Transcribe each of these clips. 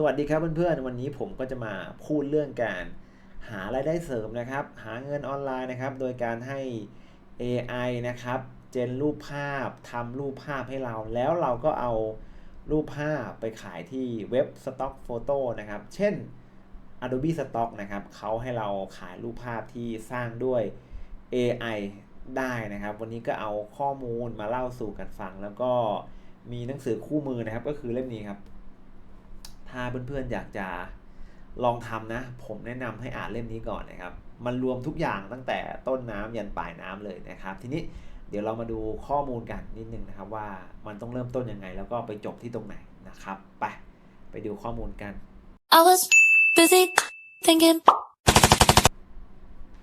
สวัสดีครับเพื่อนๆ วันนี้ผมก็จะมาพูดเรื่องการหารายได้เสริมนะครับ หาเงินออนไลน์นะครับ โดยการให้ AI นะครับ เจนรูปภาพทำรูปภาพให้เรา แล้วเราก็เอารูปภาพไปขายที่เว็บ Stock Photo นะครับ เช่น Adobe Stock นะครับเขาให้เราขายรูปภาพที่สร้างด้วย AI ได้นะครับ วันนี้ก็เอาข้อมูลมาเล่าสู่กันฟัง แล้วก็มีหนังสือคู่มือนะครับ ก็คือเล่มนี้ครับ ถ้าเพื่อนๆอยากจะลองทำนะ ผมแนะนำให้อ่านเล่มนี้ก่อนนะครับ มันรวมทุกอย่างตั้งแต่ต้นน้ำยันปลายน้ำเลยนะครับ ทีนี้เดี๋ยวเรามาดูข้อมูลกันนิดนึงนะครับว่ามันต้องเริ่มต้นยังไง แล้วก็ไปจบที่ตรงไหนนะครับ ไป ไปดูข้อมูลกัน I was busy thinking.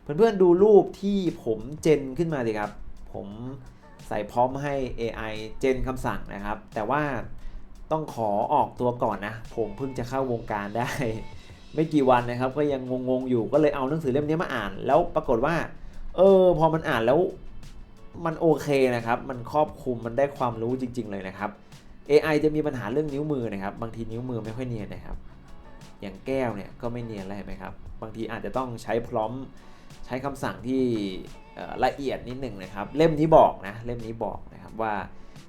เพื่อนๆดูรูปที่ผมเจนขึ้นมาดิครับ ผมใส่พร้อมให้ AI เจนคำสั่งนะครับ แต่ว่า ต้องขอออกตัวก่อนนะ ผมเพิ่งจะเข้าวงการได้ ไม่กี่วันนะครับ ก็ยังงงๆอยู่ก็เลยเอาหนังสือเล่มนี้มาอ่าน แล้วปรากฏว่า เออ พอมันอ่านแล้วมันโอเคนะครับ มันครอบคลุมมันได้ความรู้จริง ๆ เลยนะครับ AI จะมีปัญหาเรื่องนิ้วมือนะครับ บางทีนิ้วมือไม่ค่อยเนียนนะครับ อย่างแก้วเนี่ยก็ไม่เนียนเลยไหมครับ บางทีอาจจะต้องใช้พร้อมใช้คำสั่งที่ละเอียดนิดหนึ่งนะครับ เล่มนี้บอกนะ เล่มนี้บอกนะครับว่า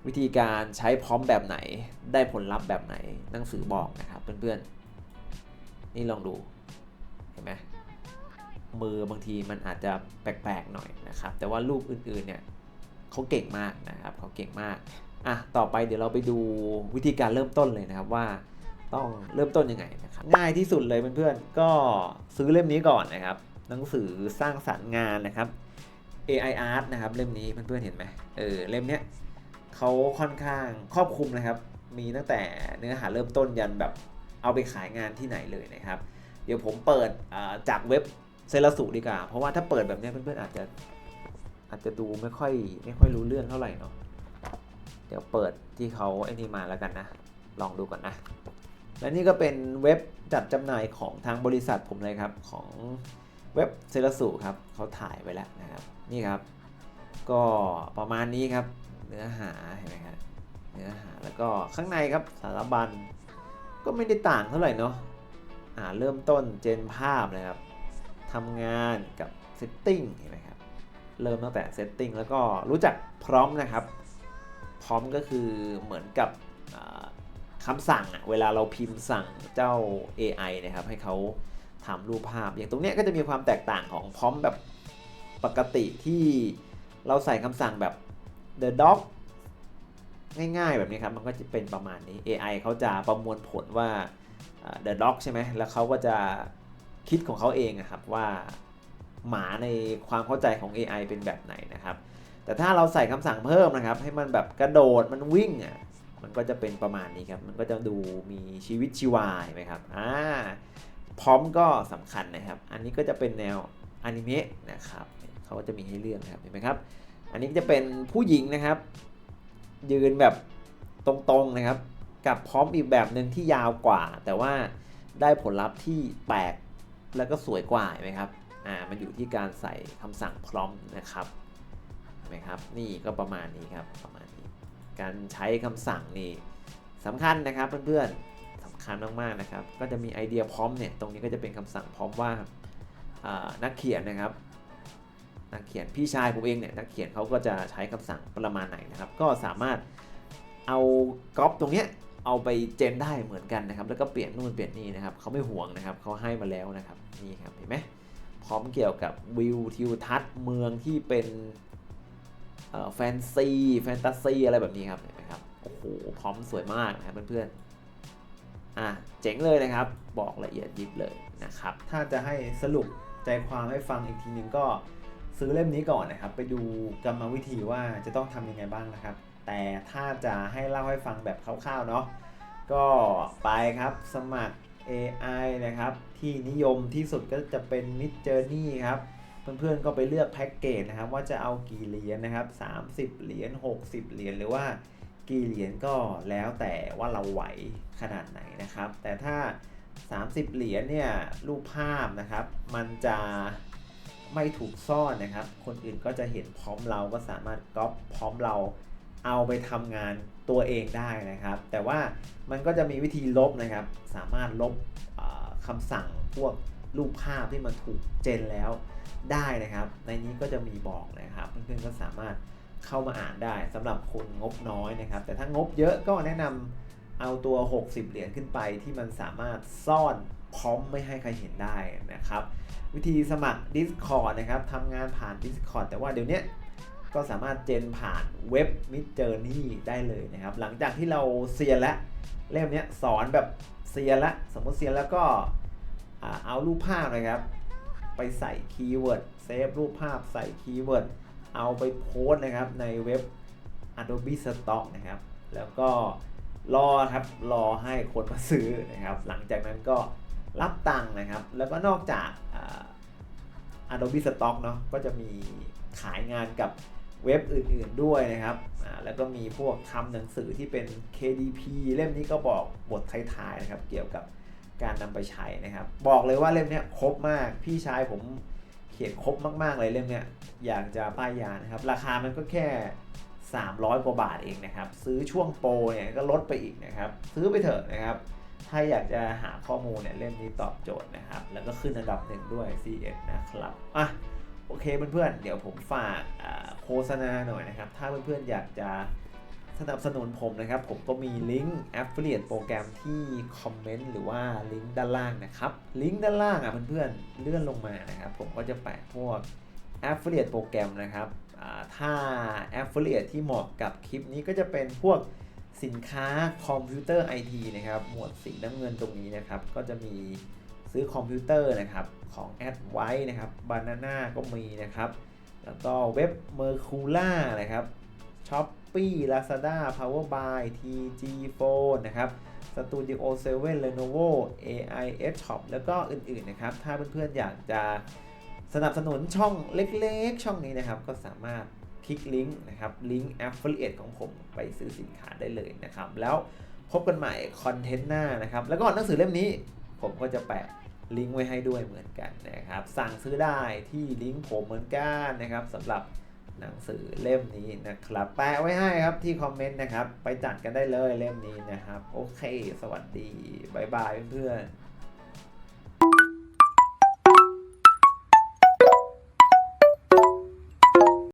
วิธีการใช้พร้อมแบบไหนได้ผลลัพธ์แบบไหนหนังสือบอกนะครับเพื่อนๆ นี่ลองดูเห็นไหมมือบางทีมันอาจจะแปลกๆหน่อยนะครับ แต่ว่ารูปอื่นๆเนี่ยเขาเก่งมากนะครับเขาเก่งมากอะต่อไปเดี๋ยวเราไปดูวิธีการเริ่มต้นเลยนะครับว่าต้องเริ่มต้นยังไงนะครับง่ายที่สุดเลยเพื่อนๆก็ซื้อเล่มนี้ก่อนนะครับ หนังสือสร้างสรรค์งานนะครับ AI Art นะครับเล่มนี้เพื่อนๆเห็นไหมเออเล่มเนี้ย เขาค่อนข้างครอบคลุมนะครับ มีตั้งแต่เนื้อหาเริ่มต้นยันแบบเอาไปขายงานที่ไหนเลยนะครับ เดี๋ยวผมเปิดจากเว็บเซลสุดีกว่า เพราะว่าถ้าเปิดแบบนี้เพื่อนๆอาจจะอาจจะดูไม่ค่อยไม่ค่อยรู้เรื่องเท่าไหร่เนาะ เดี๋ยวเปิดที่เขาไอ้นี่มาแล้วกันนะ ลองดูก่อนนะ และนี่ก็เป็นเว็บจัดจำหน่ายของทางบริษัทผมเลยครับ ของเว็บเซลสุครับเขาถ่ายไว้แล้วนะครับ นี่ครับ ก็ประมาณนี้ครับ เนื้อหาเห็นไหมครับเนื้อหาแล้วก็ข้างในครับสารบัญก็ไม่ได้ต่างเท่าไหร่เนาะอ่าเริ่มต้นเจนภาพนะครับทำงานกับเซตติ้งเห็นไหมครับเริ่มตั้งแต่เซตติ้งแล้วก็รู้จักพร้อมนะครับ พร้อมก็คือเหมือนกับอ่าคำสั่งอะเวลาเราพิมพ์สั่งเจ้า AI นะครับให้เขาทำรูปภาพ อย่างตรงเนี้ยก็จะมีความแตกต่างของพร้อมแบบปกติที่เราใส่คำสั่งแบบ the dog ง่ายๆแบบนี้ครับ มันก็จะเป็นประมาณนี้ AI เขาจะประมวลผลว่า the dog ใช่ไหมแล้วเขาก็จะคิดของเขาเองอะครับว่าหมาในความเข้าใจของ AI เป็นแบบไหนนะครับ แต่ถ้าเราใส่คำสั่งเพิ่มนะครับ ให้มันแบบกระโดดมันวิ่งอะมันก็จะเป็นประมาณนี้ครับ มันก็จะดูมีชีวิตชีวาเห็นไหมครับอ่าพร้อมก็สำคัญนะครับ อันนี้ก็จะเป็นแนวอนิเมะนะครับเขาก็จะมีให้เลือกนะครับเห็นไหมครับ อันนี้จะเป็นผู้หญิงนะครับ ยืนแบบตรงๆนะครับ กับพร้อมอีกแบบหนึ่งที่ยาวกว่า แต่ว่าได้ผลลัพธ์ที่แปลกแล้วก็สวยกว่าไหมครับอ่ามันอยู่ที่การใส่คำสั่งพร้อมนะครับเห็นไหมครับ นี่ก็ประมาณนี้ครับประมาณนี้ การใช้คำสั่งนี่สำคัญนะครับเพื่อนๆสำคัญมากๆนะครับ ก็จะมีไอเดียพร้อมเนี่ยตรงนี้ก็จะเป็นคำสั่งพร้อมว่านักเขียนนะครับ นักเขียนพี่ชายผมเองเนี่ยนักเขียนเขาก็จะใช้คำสั่งประมาณไหนนะครับ ก็สามารถเอาก๊อปตรงเนี้ยเอาไปเจนได้เหมือนกันนะครับ แล้วก็เปลี่ยนนู่นเปลี่ยนนี่นะครับเขาไม่ห่วงนะครับเขาให้มาแล้วนะครับนี่ครับเห็นไหมพร้อมเกี่ยวกับวิวทิวทัศน์เมืองที่เป็นแฟนซีแฟนตาซีอะไรแบบนี้ครับเห็นไหมครับโอ้โหพร้อมสวยมากนะครับเพื่อนๆอะเจ๋งเลยนะครับ บอกละเอียดยิบเลยนะครับ ถ้าจะให้สรุปใจความให้ฟังอีกทีนึงก็ ซื้อเล่มนี้ก่อนนะครับ ไปดูกรรมวิธีว่าจะต้องทำยังไงบ้างนะครับ แต่ถ้าจะให้เล่าให้ฟังแบบคร่าวๆเนาะก็ไปครับสมัคร AI นะครับ ที่นิยมที่สุดก็จะเป็น Mid Journey ครับ เพื่อนๆก็ไปเลือกแพ็กเกจนะครับ ว่าจะเอากี่เหรียญนะครับ 30 เหรียญ60 เหรียญหรือว่ากี่เหรียญก็แล้วแต่ว่าเราไหวขนาดไหนนะครับ แต่ถ้า 30 เหรียญเนี่ยรูปภาพนะครับ มันจะ ไม่ถูกซ่อนนะครับ คนอื่นก็จะเห็นพร้อมเราก็สามารถก๊อปพร้อมเราเอาไปทำงานตัวเองได้นะครับ แต่ว่ามันก็จะมีวิธีลบนะครับ สามารถลบคำสั่งพวกรูปภาพที่มันถูกเจนแล้วได้นะครับ ในนี้ก็จะมีบอกนะครับเพื่อนๆก็สามารถเข้ามาอ่านได้สำหรับคนงบน้อยนะครับ แต่ถ้างบเยอะก็แนะนำ เอาตัว 60 เหรียญขึ้นไปที่มันสามารถซ่อนพร้อมไม่ให้ใครเห็นได้นะครับ วิธีสมัคร Discord นะครับทำงานผ่าน Discord แต่ว่าเดี๋ยวนี้ก็สามารถเจนผ่านเว็บ Mid Journey ได้เลยนะครับ หลังจากที่เราเซียนแล้วเล่มนี้สอนแบบเซียนแล้วสมมติเซียนแล้วก็เอารูปภาพนะครับ ไปใส่คีย์เวิร์ดเซฟรูปภาพใส่คีย์เวิร์ดเอาไปโพสต์นะครับในเว็บ Adobe Stock นะครับ แล้วก็ รอครับรอให้คนมาซื้อนะครับ หลังจากนั้นก็รับตังค์นะครับ แล้วก็นอกจากอ่า Adobe Stock เนาะก็จะมีขายงานกับเว็บอื่นๆด้วยนะครับแล้วก็มีพวกทำหนังสือที่เป็น KDP เล่มนี้ก็บอกบทท้ายๆนะครับ เกี่ยวกับการนำไปใช้นะครับ บอกเลยว่าเล่มนี้ครบมาก พี่ชายผมเขียนครบมากๆเลยเล่มเนี้ยอยากจะป้ายยานะครับ ราคามันก็แค่ 300 กว่าบาทเองนะครับ ซื้อช่วงโปรเนี่ยก็ลดไปอีกนะครับ ซื้อไปเถอะนะครับ ถ้าอยากจะหาข้อมูลเนี่ยเล่มนี้ตอบโจทย์นะครับ แล้วก็ขึ้นอันดับหนึ่งด้วย CS นะครับอะโอเคเพื่อนๆ เดี๋ยวผมฝากโฆษณาหน่อยนะครับ ถ้าเพื่อนๆ อยากจะสนับสนุนผมนะครับ ผมก็มีลิงก์ Affiliate โปรแกรมที่คอมเมนต์หรือว่าลิงก์ด้านล่างนะครับ ลิงก์ด้านล่างอะเพื่อนๆ เลื่อนลงมานะครับ ผมก็จะแปะพวก Affiliate โปรแกรมนะครับ ถ้า Affiliate ที่เหมาะกับคลิปนี้ก็จะเป็นพวกสินค้าคอมพิวเตอร์ IT นะครับ หมวดสีน้ำเงินตรงนี้นะครับ ก็จะมีซื้อคอมพิวเตอร์นะครับ ของ a d w i นะครับ Banana ก็มีนะครับ แล้วก็เว็บ Mercula นะครับ Shopee Lazada Powerbuy TG Phone นะครับ Studio 7 Lenovo AIS Shop แล้วก็อื่นๆนะครับ ถ้าเพื่อนๆอยากจะ สนับสนุนช่องเล็กๆ ช่องนี้นะครับ ก็สามารถคลิกลิงก์นะครับลิงก์ Affiliate ของผมไปซื้อสินค้าได้เลยนะครับ แล้วพบกันใหม่คอนเทนต์หน้านะครับ แล้วก็หนังสือเล่มนี้ผมก็จะแปะลิงก์ไว้ให้ด้วยเหมือนกันนะครับ สั่งซื้อได้ที่ลิงก์ผมเหมือนกันนะครับสำหรับหนังสือเล่มนี้นะครับ แปะไว้ให้ครับที่คอมเมนต์นะครับ ไปจัดกันได้เลยเล่มนี้นะครับ โอเค สวัสดี บ๊ายบายเพื่อนๆ